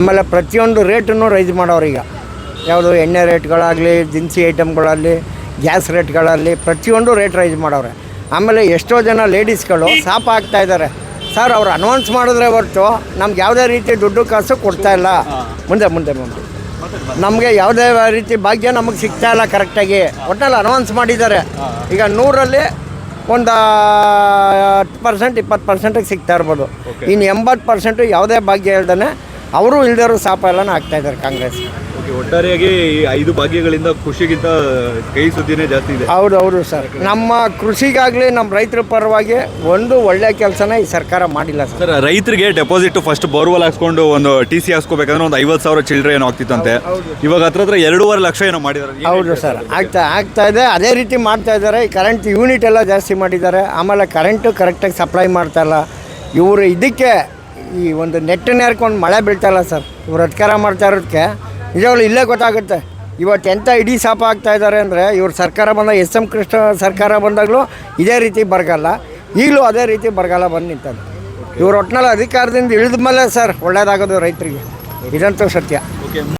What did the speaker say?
ಆಮೇಲೆ ಪ್ರತಿಯೊಂದು ರೇಟನ್ನು ರೈಸ್ ಮಾಡೋರು ಈಗ. ಯಾವುದು ಎಣ್ಣೆ ರೇಟ್ಗಳಾಗಲಿ ದಿನಸಿ ಐಟಮ್ಗಳಾಗಲಿ ಗ್ಯಾಸ್ ರೇಟ್ಗಳಲ್ಲಿ ಪ್ರತಿಯೊಂದು ರೇಟ್ ರೈಸ್ ಮಾಡವ್ರೆ ಆಮೇಲೆ ಎಷ್ಟೋ ಜನ ಲೇಡೀಸ್ಗಳು ಸಾಪ ಆಗ್ತಾ ಇದ್ದಾರೆ. ಸರ್ ಅವ್ರು ಅನೌನ್ಸ್ ಮಾಡಿದ್ರೆ ಹೊರತು ನಮ್ಗೆ ಯಾವುದೇ ರೀತಿ ದುಡ್ಡು ಕಾಸು ಕೊಡ್ತಾ ಇಲ್ಲ. ಮುಂದೆ ಮುಂದೆ ಮುಂದೆ. ನಮಗೆ ಯಾವುದೇ ರೀತಿ ಭಾಗ್ಯ ನಮಗೆ ಸಿಗ್ತಾ ಇಲ್ಲ ಕರೆಕ್ಟಾಗಿ. ಒಟ್ಟಲ್ಲಿ ಅನೌನ್ಸ್ ಮಾಡಿದ್ದಾರೆ. ಈಗ ನೂರಲ್ಲಿ ಒಂದು ಹತ್ತು ಪರ್ಸೆಂಟ್ ಇಪ್ಪತ್ತು ಪರ್ಸೆಂಟಿಗೆ ಸಿಗ್ತಾ ಇರ್ಬೋದು. ಇನ್ನು ಎಂಬತ್ತು ಪರ್ಸೆಂಟು ಯಾವುದೇ ಭಾಗ್ಯ ಹೇಳ್ದೇ ಅವರು ಇಲ್ದವರು ಸಾಪ ಎಲ್ಲನೂ ಆಗ್ತಾ ಇದ್ದಾರೆ ಕಾಂಗ್ರೆಸ್. ಓಕೆ ಒಟ್ಟಾರೆಯಾಗಿ ಈ ಐದು ಭಾಗ್ಯಗಳಿಂದ ಕೃಷಿಗಿಂತ ಕೈ ಸುದ್ದಿನೇ ಜಾಸ್ತಿ ಇದೆ. ಹೌದು ಹೌದು ಸರ್. ನಮ್ಮ ಕೃಷಿಗಾಗಲಿ ನಮ್ಮ ರೈತರ ಪರವಾಗಿ ಒಂದು ಒಳ್ಳೆ ಕೆಲಸನ ಈ ಸರ್ಕಾರ ಮಾಡಿಲ್ಲ ಸರ್. ಸರ್ ರೈತರಿಗೆ ಡೆಪಾಸಿಟ್ ಫಸ್ಟ್ ಬೋರ್ವೆಲ್ ಹಾಕ್ಸ್ಕೊಂಡು ಒಂದು ಟಿ ಸಿ ಹಾಕ್ಸ್ಕೋಬೇಕಂದ್ರೆ ಒಂದು ಐವತ್ತು ಸಾವಿರ ಚಿಲ್ಲರೆ ಏನೋ ಆಗ್ತಿತ್ತಂತೆ ಇವಾಗ ಹತ್ರ ಹತ್ರ ಎರಡೂವರೆ ಲಕ್ಷ ಏನೋ ಮಾಡಿದ್ದಾರೆ. ಹೌದು ಸರ್. ಆಗ್ತಾ ಆಗ್ತಾ ಇದೆ. ಅದೇ ರೀತಿ ಮಾಡ್ತಾ ಇದ್ದಾರೆ. ಈ ಕರೆಂಟ್ ಯೂನಿಟ್ ಎಲ್ಲ ಜಾಸ್ತಿ ಮಾಡಿದ್ದಾರೆ. ಆಮೇಲೆ ಕರೆಂಟು ಕರೆಕ್ಟಾಗಿ ಸಪ್ಲೈ ಮಾಡ್ತಾ ಇಲ್ಲ. ಇವರು ಇದಕ್ಕೆ ಈ ಒಂದು ನೆಟ್ಟನ್ನು ಹೇರ್ಕೊಂಡು ಮಳೆ ಬೀಳ್ತಾ ಇಲ್ಲ ಸರ್. ಇವ್ರು ಅಧಿಕಾರ ಮಾಡ್ತಾ ಇರೋದಕ್ಕೆ ನಿಜವಾಗ್ಲೂ ಇಲ್ಲೇ ಗೊತ್ತಾಗುತ್ತೆ. ಇವತ್ತು ಎಂಥ ಇಡೀ ಸಾಪ ಆಗ್ತಾ ಇದ್ದಾರೆ ಅಂದರೆ ಇವ್ರ ಸರ್ಕಾರ ಬಂದಾಗ ಎಸ್ ಎಂ ಕೃಷ್ಣ ಸರ್ಕಾರ ಬಂದಾಗಲೂ ಇದೇ ರೀತಿ ಬರಗಾಲ. ಈಗಲೂ ಅದೇ ರೀತಿ ಬರಗಾಲ ಬಂದು ನಿಂತದ್ದು ಇವ್ರ ಒಟ್ಟಿನಲ್ಲಿ ಅಧಿಕಾರದಿಂದ ಇಳಿದ ಮೇಲೆ ಸರ್ ಒಳ್ಳೇದಾಗೋದು ರೈತರಿಗೆ. ಇದಂತೂ ಸತ್ಯ.